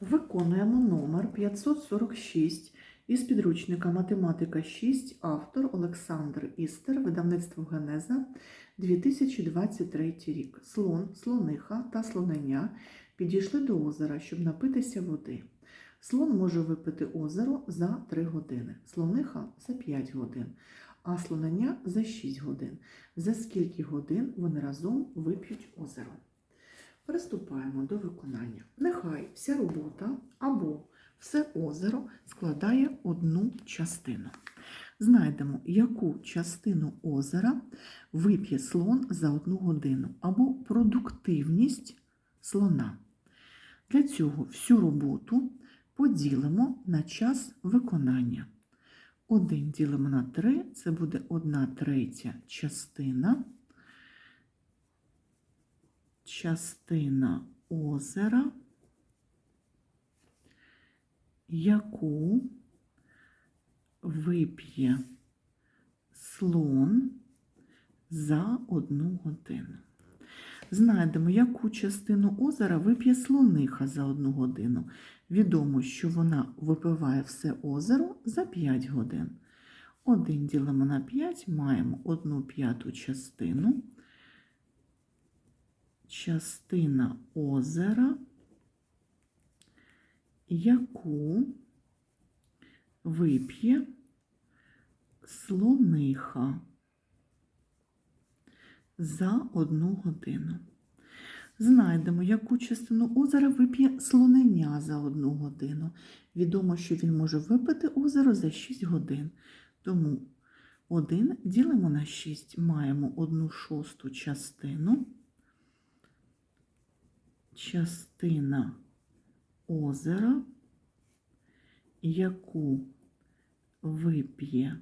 Виконуємо номер 546 із підручника Математика 6, автор Олександр Істер, видавництво Генеза, 2023 рік. Слон, слониха та слонення підійшли до озера, щоб напитися води. Слон може випити озеро за 3 години, слониха за 5 годин, а слонення за 6 годин. За скільки годин вони разом вип'ють озеро? Приступаємо до виконання. Нехай вся робота або все озеро складає одну частину. Знайдемо, яку частину озера вип'є слон за одну годину, або продуктивність слона. Для цього всю роботу поділимо на час виконання. 1 ділимо на 3, це буде 1 третя частина частина озера, яку вип'є слон за одну годину. Знайдемо, яку частину озера вип'є слониха за одну годину. Відомо, що вона випиває все озеро за 5 годин. 1 ділимо на 5, маємо 1 п'яту частину частина озера, яку вип'є слониха за одну годину. Знайдемо, яку частину озера вип'є слонення за одну годину. Відомо, що він може випити озеро за 6 годин. Тому 1 ділимо на 6, маємо 1 шосту частину частина озера, яку вип'є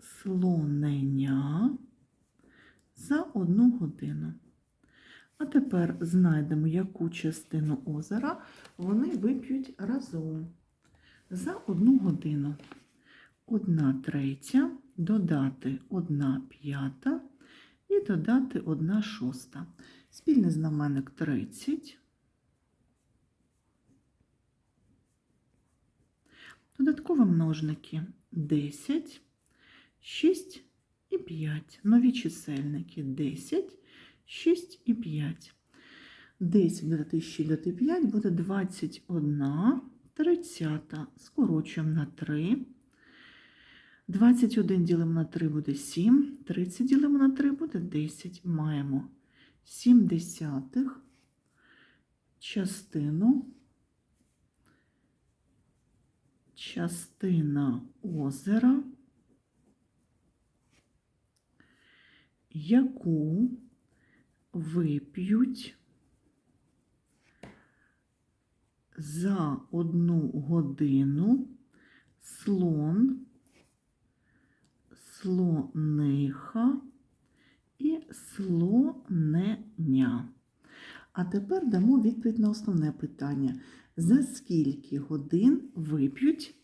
слонення за одну годину. А тепер знайдемо, яку частину озера вони вип'ють разом за одну годину. Одна третя, додати одна п'ята і додати одна шоста. Спільний знаменник 30. Додаткові множники 10, 6 і 5. Нові чисельники 10, 6 і 5. 10 додати 6 додати 5 буде 21 30. Скорочуємо на 3. 21 ділимо на 3 буде 7, 30 ділимо на 3 буде 10. Маємо 7 десятих частину, частина озера, яку вип'ють за одну годину слон, слониха і слонення. А тепер дамо відповідь на основне питання. За скільки годин вип'ють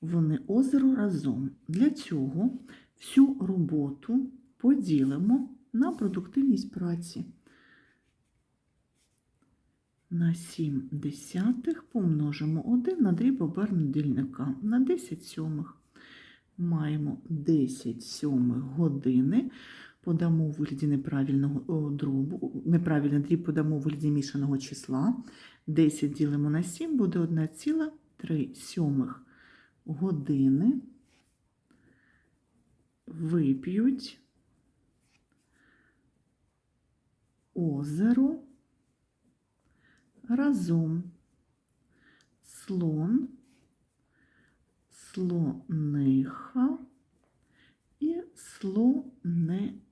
вони озеро разом? Для цього всю роботу поділимо на продуктивність праці. На 7 десятих помножимо 1 на дріб обернення дільника на 10 сьомих. Маємо 10 сьомих години подамо у вигляді неправильного дробу, неправильний дріб подамо у вигляді мішаного числа. 10 ділимо на 7, буде 1,3 сьомих години. Вип'ють озеро разом. Слон, слониха і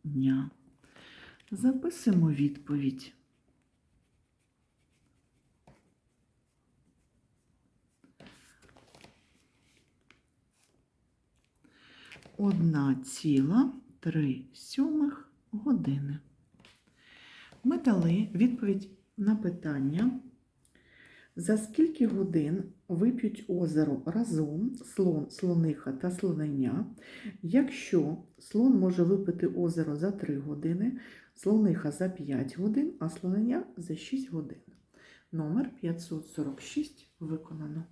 слонення. Записуємо відповідь. Одна ціла три сьомих години. Ми дали відповідь на питання, за скільки годин вип'ють озеро разом слон, слониха та слонення, якщо слон може випити озеро за 3 години, слониха за 5 годин, а слонення за 6 годин. Номер 546 виконано.